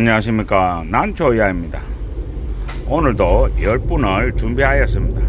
안녕하십니까. 난초이아입니다. 오늘도 10분을 준비하였습니다.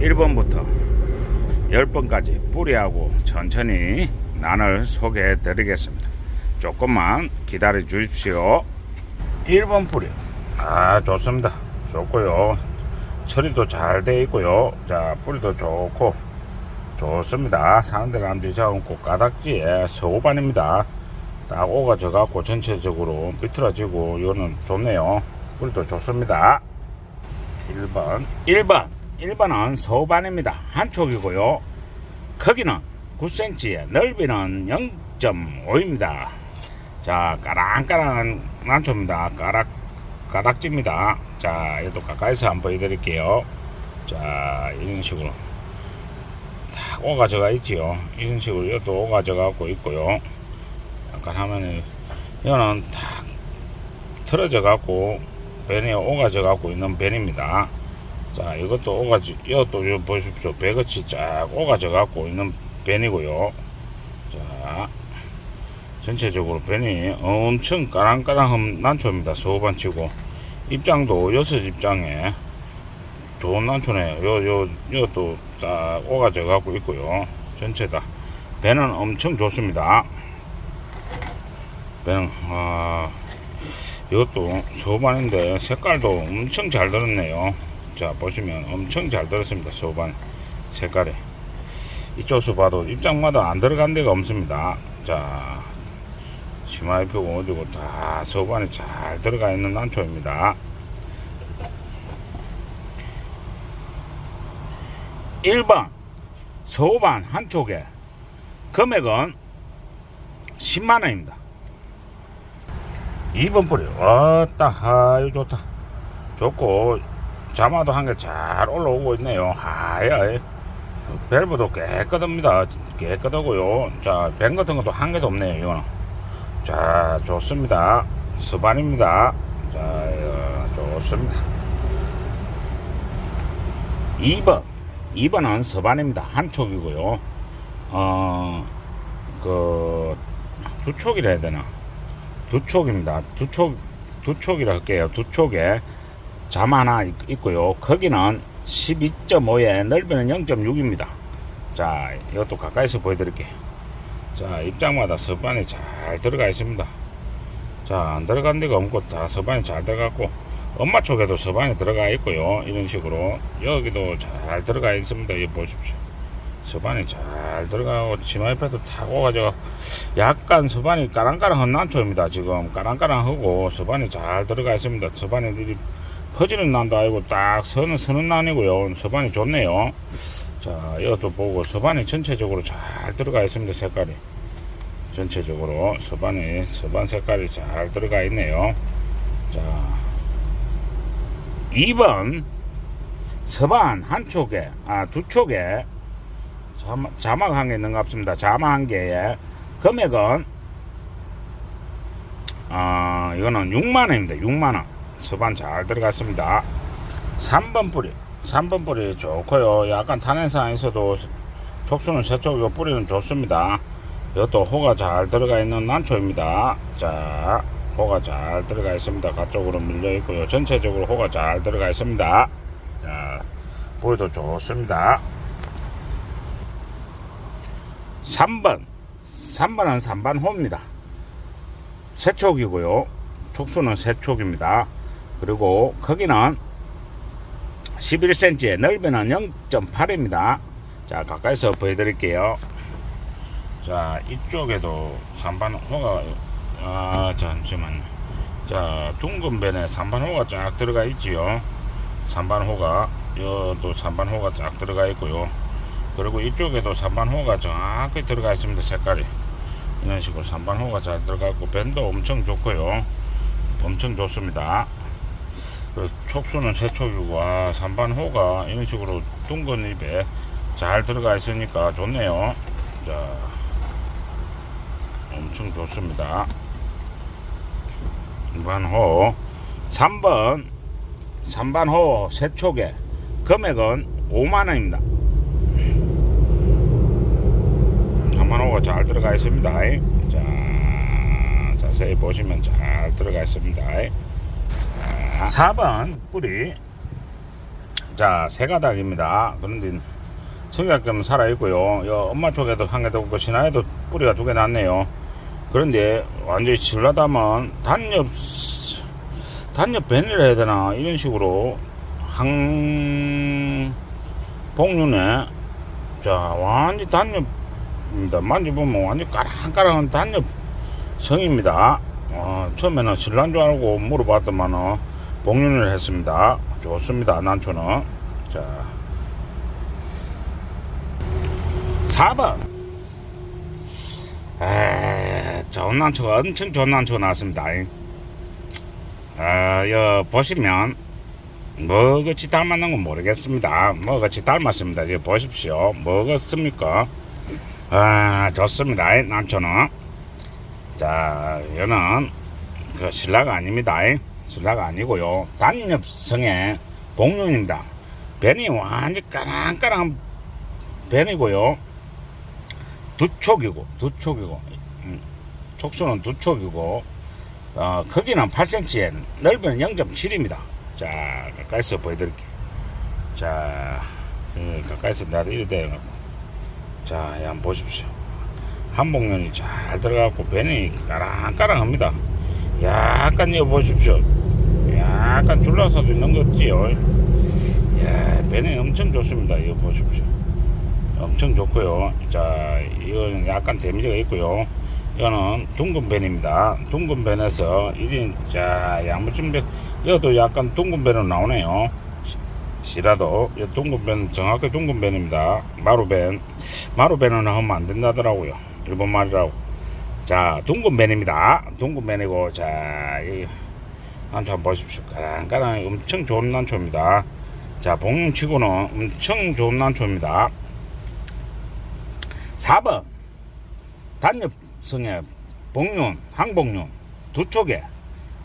1번부터 10번까지 뿌리하고 천천히 난을 소개해 드리겠습니다. 조금만 기다려 주십시오. 1번 뿌리. 아 좋습니다. 좋고요. 처리도 잘돼 있고요. 자 뿌리도 좋고. 좋습니다. 사람들 암지 잡고 가닥지에 서우반입니다 딱 오가져 갖고 전체적으로 비틀어지고 이거는 좋네요. 뿌리도 좋습니다. 1번 1번 1번은 서우반입니다. 한쪽이고요. 크기는 9cm 넓이는 0.5입니다. 자 까랑까랑한 난초입니다. 까락 가닥지입니다. 자 이것도 가까이서 한번 보여드릴게요. 자 이런 식으로. 딱 오가져가 있지요. 이런 식으로 이것도 오가져 갖고 있고요 약간 하면은 이거는 딱 틀어져 갖고 벤에 오가져 갖고 있는 벤입니다. 자 이것도 오가지 이것도 요 보십시오. 배같이 쫙 오가져 갖고 있는 벤이고요. 자 전체적으로 벤이 엄청 까랑까랑한 난초입니다. 소반치고. 입장도 여섯 입장에 좋은 난초네 요 요요 이것도 딱 오가져 갖고 있고요. 전체 다. 배는 엄청 좋습니다 배는 아 이것도 소반인데 색깔도 엄청 잘 들었네요. 자 보시면 엄청 잘 들었습니다 소반 색깔이. 이쪽에서 봐도 입장마다 안 들어간 데가 없습니다. 자 펴고 어디고 다 소반이 잘 들어가 있는 난초입니다. 1번 소반 한쪽에 금액은 10만원입니다 2번 뿌리 왔다. 아유 좋다. 좋고 자마도 한 개 잘 올라오고 있네요. 하야 밸브도 깨끗합니다. 깨끗하고요. 자뱀 같은 것도 한 개도 없네요 이거는. 자 좋습니다. 수반입니다. 자 어, 좋습니다. 2번 2번은 서반입니다. 한 촉이고요. 어그 두 촉이라 해야 되나 두촉입니다. 두촉 두촉이라 할게요. 두촉에 잠 하나 있- 있고요. 거기는 12.5에 넓이는 0.6입니다. 자 이것도 가까이서 보여드릴게요. 자 입장마다 서반이 잘 들어가 있습니다. 자 안 들어간 데가 없고 다 서반이 잘 들어갔고 엄마 쪽에도 서반이 들어가 있고요. 이런 식으로 여기도 잘 들어가 있습니다. 여기 보십시오 서반이 잘 들어가고 치마 옆에도 탁 오가지고 약간 서반이 까랑까랑한 난초입니다 지금. 까랑까랑하고 서반이 잘 들어가 있습니다. 이리 퍼지는 난도 아니고 딱 서는 서는 난이고요. 서반이 좋네요. 자 이것도 보고 서반이 전체적으로 잘 들어가 있습니다 색깔이. 전체적으로 서반이 서반 색깔이 잘 들어가 있네요. 자 2번 서반 한 쪽에 아 두 쪽에 자막, 한 개 있는 것 같습니다. 자막 한 개에 금액은 아 이거는 6만 원입니다. 6만원. 서반 잘 들어갔습니다. 3번 뿌리. 3번 뿌리 좋고요. 약간 탄핵상에서도 촉수는 세쪽이고 뿌리는 좋습니다. 이것도 호가 잘 들어가 있는 난초입니다. 자 호가 잘 들어가 있습니다. 가쪽으로 밀려 있고요. 전체적으로 호가 잘 들어가 있습니다. 자 뿌리도 좋습니다 3번 3번은 3반 호입니다. 세촉이고요. 촉수는 세촉입니다. 그리고 거기는 11cm에 넓이는 0.8입니다. 자 가까이서 보여드릴게요. 자 이쪽에도 3반 호가 아 잠시만요. 자 둥근 변에 3반 호가 쫙 들어가 있지요. 3반 호가 여도 3반 호가 쫙 들어가 있고요 그리고 이쪽에도 3반 호가 정확히 들어가 있습니다 색깔이. 이런 식으로 3반 호가 잘 들어가고 밴도 엄청 좋고요. 엄청 좋습니다. 그 촉수는 세촉이고 아, 3반 호가 이런 식으로 둥근 입에 잘 들어가 있으니까 좋네요. 자 엄청 좋습니다. 2반 호. 3번 3반 호 세촉에 금액은 5만원입니다 3만 호가 잘 들어가 있습니다 자 자세히 보시면 잘잘 들어가 있습니다. 자, 4번 뿌리. 자, 세 가닥입니다. 그런데 성약금 살아있고요. 여 엄마 쪽에도 한개더 없고 신화에도 뿌리가 두 개 났네요. 그런데 완전히 질라다면 단엽 단엽 밴이라 해야 되나 이런 식으로 항 복륜에 자 완전 단엽 입니다. 만져보면 완전 까랑까랑한 단엽 성입니다. 어, 처음에는 신란 줄 알고 물어봤더만은 복륜을 했습니다. 좋습니다. 난초는 자 4번 에, 좋은 난초가 엄청 좋은 난초가 나왔습니다. 아, 여 보시면 뭐같이 닮았는 건 모르겠습니다. 뭐같이 닮았습니다. 여 보십시오. 뭐겠습니까? 아, 좋습니다. 난초는 자, 여는 그 신라가 아닙니다. 신라가 아니고요. 단엽성의 복륜입니다. 변이 완전 까랑까랑 변이고요. 두 촉이고 두 촉이고 음, 촉수는 두 촉이고 어, 크기는 8cm에 넓이는 0.7입니다. 자 가까이서 보여드릴게요. 자 음, 가까이서 나도 이래 돼갖고 자 예, 한번 보십시오. 한복면이 잘 들어가고 배는 까랑까랑합니다. 약간 이거 보십시오. 약간 줄라서도 있는 거 없지요. 예, 배는 엄청 좋습니다. 이거 보십시오. 엄청 좋고요. 자, 이거는 약간 데미지가 있고요. 이거는 둥근 밴입니다. 둥근 밴에서 1인, 자, 양무진 밴, 이것도 약간 둥근 밴으로 나오네요. 시- 시라도, 이 둥근 밴, 정확히 둥근 밴입니다. 마루 밴. 마루 밴은 하면 안 된다더라고요. 일본 말이라고. 자, 둥근 밴입니다. 둥근 밴이고, 자, 이, 난초 한번 보십시오. 까랑까랑 엄청 좋은 난초입니다. 자, 복륜치고는 엄청 좋은 난초입니다. 4번 단엽성의 복륜, 항복륜 두 쪽에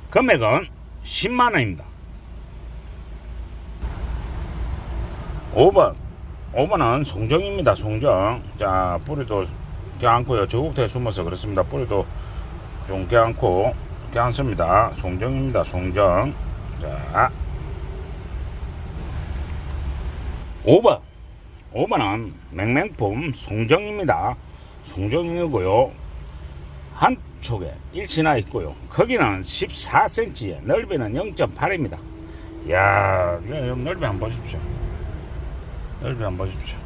금액은 10만원입니다. 5번 5번은 송정입니다. 송정 자 뿌리도 껴안고요. 저국대에 숨어서 그렇습니다. 뿌리도 좀 껴안고 껴안습니다. 송정입니다. 송정 자 5번 5번은 맹맹품 송정입니다. 송정이고요. 한쪽에 일치나 있고요. 크기는 14cm에 넓이는 0.8입니다. 이야, 이거 넓이 한번 보십시오. 넓이 한번 보십시오.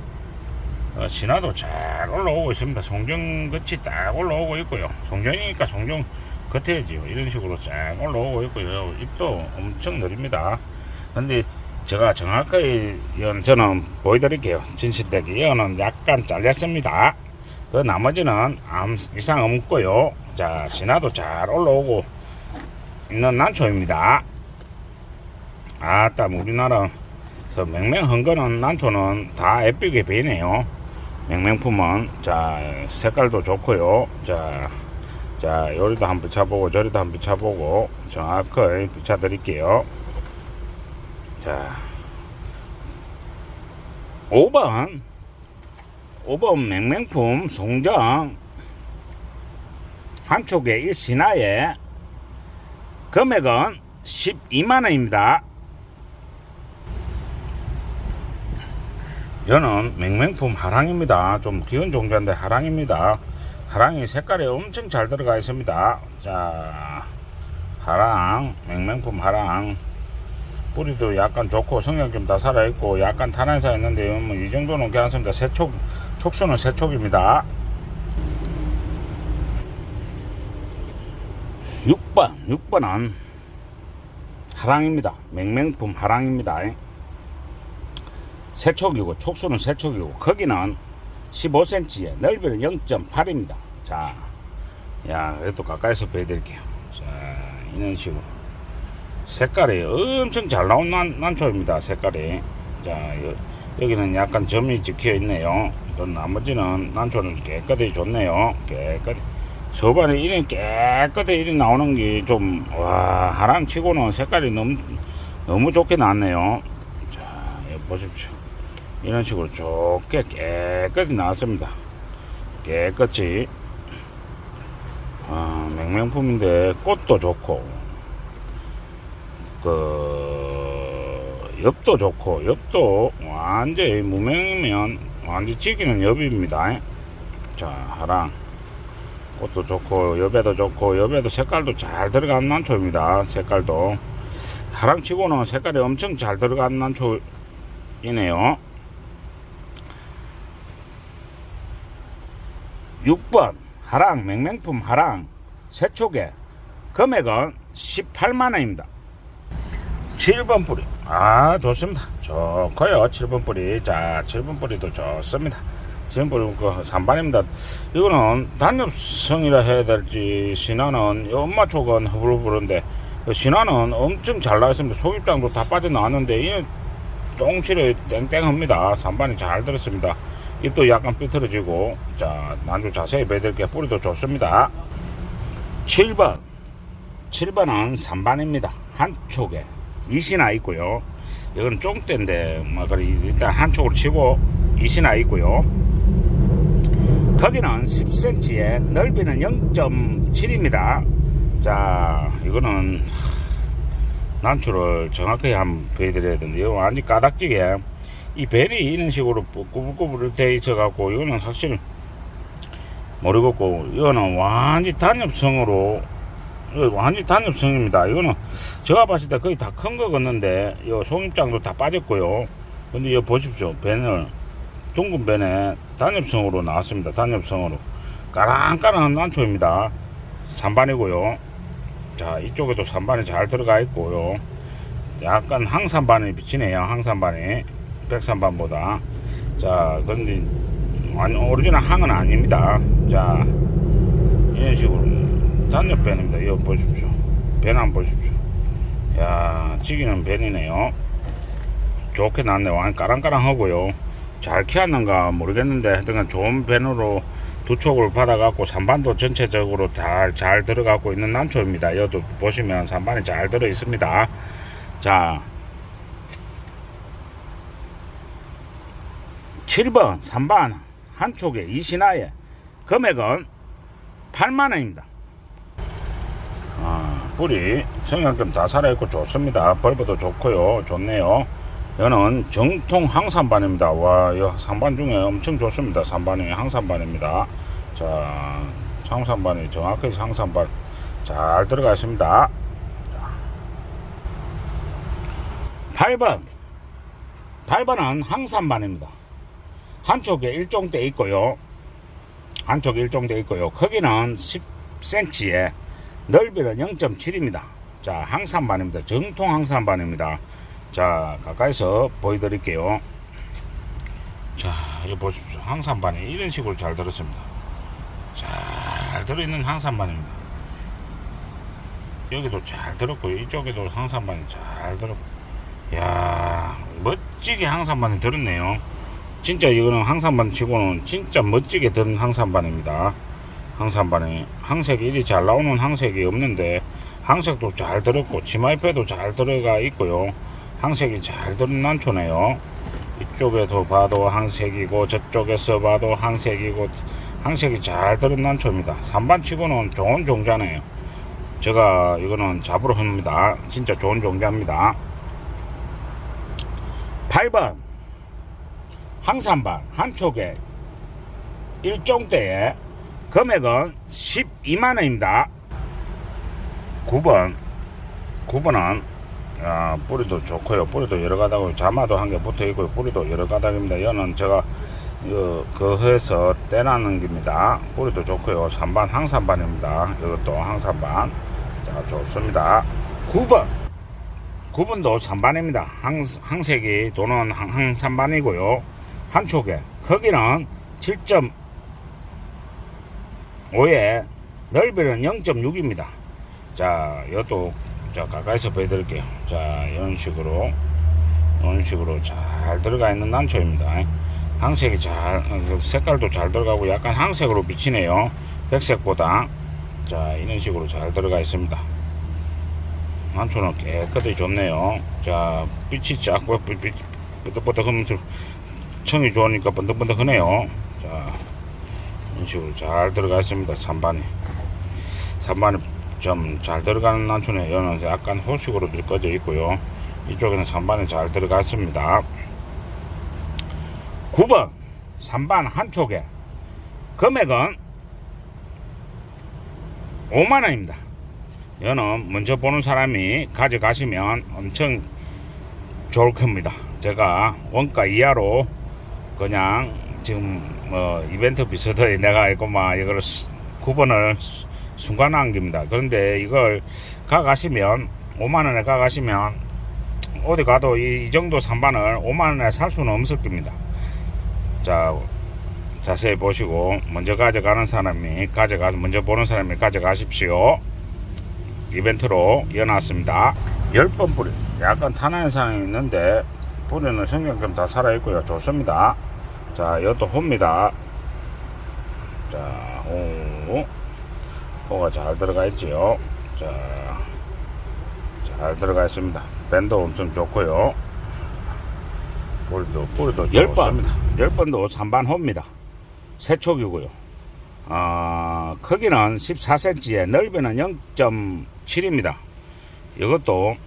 어, 신화도 잘 올라오고 있습니다. 송정 끝이 딱 올라오고 있고요. 송정이니까 송정 겉에지요. 이런 식으로 쫙 올라오고 있고요. 잎도 엄청 느립니다. 근데 제가 정확하게 이건 저는 보여드릴게요. 진실되게 이거는 약간 잘렸습니다. 그 나머지는 아무 이상 없고요. 자 신화도 잘 올라오고 있는 난초입니다. 아따 우리나라 저 맹맹한 거는 난초는 다 애삐게 베이네요. 맹맹품은 자 색깔도 좋고요. 자, 자 요리도 한번 비춰보고 저리도 한번 비춰보고 정확하게 비춰드릴게요. 자, 5번 5번 맹맹품 송정 한쪽에 이 신화에 금액은 12만원입니다. 저는 맹맹품 하랑입니다. 좀 귀여운 종자인데 하랑입니다. 하랑이 색깔이 엄청 잘 들어가 있습니다. 자, 하랑, 맹맹품 하랑. 뿌리도 약간 좋고 성형 좀다 살아있고 약간 탄환사 있는데 뭐 이 정도는 괜찮습니다. 세촉, 촉수는 세촉입니다. 6번, 6번은 하랑입니다. 맹맹품 하랑입니다. 세촉이고 촉수는 세촉이고 거기는 15cm에 넓이는 0.8입니다. 자, 야 그래도 가까이서 보여드릴게요. 자, 이런 식으로 색깔이 엄청 잘 나온 난, 난초입니다. 색깔이 자 여, 여기는 약간 점이 찍혀 있네요. 또 나머지는 난초는 깨끗이 좋네요. 깨끗이 저반에 이런 깨끗이 이리 나오는 게 좀 와 하랑 치고는 색깔이 너무 너무 좋게 나왔네요. 자 보십시오. 이런 식으로 좋게 깨끗이 나왔습니다. 깨끗이 아, 맹맹품인데 꽃도 좋고 그 엽도 좋고 엽도 완전히 무명이면 완전 지기는 엽입니다. 자 하랑 꽃도 좋고 엽에도 좋고 엽에도 색깔도 잘 들어간 난초입니다. 색깔도 하랑치고는 색깔이 엄청 잘 들어간 난초이네요. 6번 하랑 맹맹품 하랑 세촉에 금액은 18만원입니다. 7번 뿌리. 아 좋습니다. 좋고요. 7번 뿌리. 자 7번 뿌리도 좋습니다. 7번 뿌리 그 3반입니다. 이거는 단엽성이라 해야 될지 신화는 엄마 쪽은 허불허불한데 신화는 엄청 잘 나왔습니다. 속입장도 다 빠져나왔는데 이는 똥칠이 땡땡합니다. 3반이 잘 들었습니다 잎도 약간 삐뚤어지고 자 난주 자세히 배들게 뿌리도 좋습니다. 7번. 7번은 3반입니다. 한쪽에 이시나 있고요. 이건 쫑대인데 뭐 그래 일단 한쪽으로 치고 이시나 있고요. 거기는 10cm에 넓이는 0.7입니다. 자 이거는 난초를 정확하게 한번 보여드려야 되는데 이거 완전 까닥지게 이 벨이 이런 식으로 꾸불꾸불 돼 있어 갖고 이거는 확실히 모르겠고 이거는 완전 단엽성으로 완전 단엽성입니다. 이거는 제가 봤을 때 거의 다 큰 거 같는데 이 송입장도 다 빠졌고요. 근데 이거 보십시오. 벤을 둥근 벤에 단엽성으로 나왔습니다. 단엽성으로. 까랑까랑한 난초입니다. 3반이고요. 자 이쪽에도 3반이 잘 들어가 있고요. 약간 항산반이 비치네요. 항산반이 백산반보다. 자 근데 아니 오리지널 항은 아닙니다. 자 이런 식으로. 단엽 밴입니다. 이거 보십시오. 밴 한번 보십시오. 야 지기는 밴이네요. 좋게 났네. 완 까랑까랑하고요. 잘 키웠는가 모르겠는데 하여튼 좋은 밴으로 두 촉을 받아갖고 산반도 전체적으로 잘, 잘 들어가고 있는 난초입니다. 여도 보시면 산반이 잘 들어 있습니다. 자, 7번 3반 한쪽에 이신하에 금액은 8만 원입니다. 아, 뿌리 성형금 다 살아있고 좋습니다. 벌브도 좋고요. 좋네요. 이거는 정통 항산반입니다. 와, 이 산반 중에 엄청 좋습니다. 산반이 항산반입니다. 자, 항산반이 정확히 항산반 잘 들어가 있습니다. 8번. 8번은 항산반입니다. 한쪽에 일종돼 있고요. 한쪽에 일종돼 있고요. 크기는 10cm에 넓이는 0.7입니다. 자, 항산반입니다. 정통 항산반입니다. 자, 가까이서 보여드릴게요. 자, 이거 보십시오. 항산반이 이런 식으로 잘 들었습니다. 잘 들어있는 항산반입니다. 여기도 잘 들었고, 이쪽에도 항산반이 잘 들었고, 야 멋지게 항산반이 들었네요. 진짜 이거는 항산반 치고는 진짜 멋지게 든 항산반입니다. 항산반이 항색이 이리 잘 나오는 항색이 없는데 항색도 잘 들었고 치마잎에도 잘 들어가 있고요. 항색이 잘 들은 난초네요. 이쪽에도 봐도 항색이고 저쪽에서 봐도 항색이고 항색이 잘 들은 난초입니다. 산반 치고는 좋은 종자네요. 제가 이거는 잡으러 합니다. 진짜 좋은 종자입니다. 8번 항산반 한쪽에 일종대에 금액은 12만원입니다. 9번 9번은 아, 뿌리도 좋고요. 뿌리도 여러 가닥으로 자마도 한 개 붙어 있고요. 뿌리도 여러 가닥입니다. 이거는 제가 그, 그 해서 떼나는 겁니다. 뿌리도 좋고요. 3반 항산반입니다. 이것도 항산반. 자, 좋습니다. 9번. 9번도 3반입니다. 항, 항색이 도는 항, 항산반이고요. 한쪽에 크기는 7.5에 넓이는 0.6입니다. 자, 이것도 자 가까이서 보여드릴게요. 자, 이런 식으로 이런 식으로 잘 들어가 있는 난초입니다. 항색이 잘 어, 색깔도 잘 들어가고 약간 항색으로 비치네요. 백색보다 자 이런 식으로 잘 들어가 있습니다. 난초는 깨끗이 좋네요. 자 빛이 쫙 번득번득하면서 청이 좋으니까 번득번득하네요. 자 이런 식으로 잘 들어가 있습니다. 3반에 3반이 좀 잘 들어가는 난초네. 여는 약간 호식으로 꺼져 있고요. 이쪽에는 3반이 잘 들어갔습니다. 9번 3반 한 촉에 금액은 5만원입니다. 여는 먼저 보는 사람이 가져가시면 엄청 좋을 겁니다. 제가 원가 이하로 그냥 지금 뭐 이벤트 비슷하게 내가 이거 막 이걸 9번을 순간 남깁니다. 그런데 이걸 가가시면 5만 원에 가가시면 어디 가도 이, 이 정도 3반을 5만 원에 살 수는 없을 겁니다. 자 자세히 보시고 먼저 가져가는 사람이 가져가 먼저 보는 사람이 가져가십시오. 이벤트로 이어놨습니다. 10번 뿌리 약간 탄화 현상이 있는데 뿌리는 성경금 다 살아있고요. 좋습니다. 자, 이것도 호입니다. 자, 호. 호가 잘 들어가 있지요. 자, 잘 들어가 있습니다. 밴도 엄청 좋고요. 뿌리도, 뿌리도 좋습니다. 10번도 3반 호입니다. 세촉이고요. 어, 크기는 14cm에 넓이는 0.7입니다. 이것도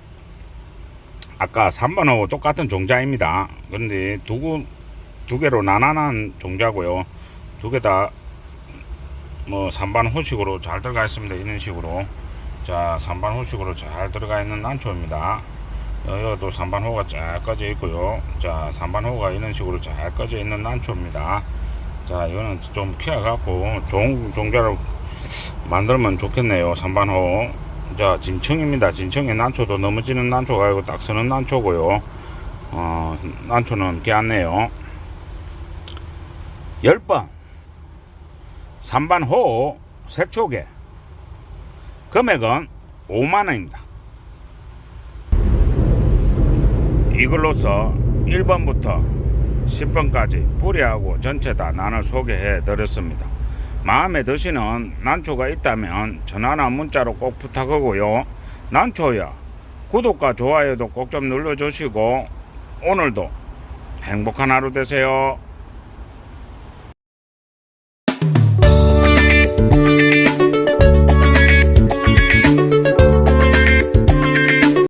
아까 3번하고 똑같은 종자입니다. 그런데 두, 구- 두 개로 나눠난 종자고요. 두 개 다 뭐 3반 호식으로 잘 들어가 있습니다. 이런 식으로. 자, 3반 호식으로 잘 들어가 있는 난초입니다. 어, 여기도 3반 호가 쫙 꺼져 있고요. 자, 3반 호가 이런 식으로 잘 꺼져 있는 난초입니다. 자, 이거는 좀 키워갖고 좋은 종자로 만들면 좋겠네요. 3반 호. 자, 진청입니다. 진청의 난초도 넘어지는 난초가 아니고 딱 서는 난초고요. 어, 난초는 깨안네요. 10번. 3반 호 세촉에 금액은 5만원입니다. 이걸로서 1번부터 10번까지 뿌리하고 전체 다 나눠 소개해 드렸습니다. 마음에 드시는 난초가 있다면 전화나 문자로 꼭 부탁하고요. 난초야 구독과 좋아요도 꼭 좀 눌러주시고 오늘도 행복한 하루 되세요.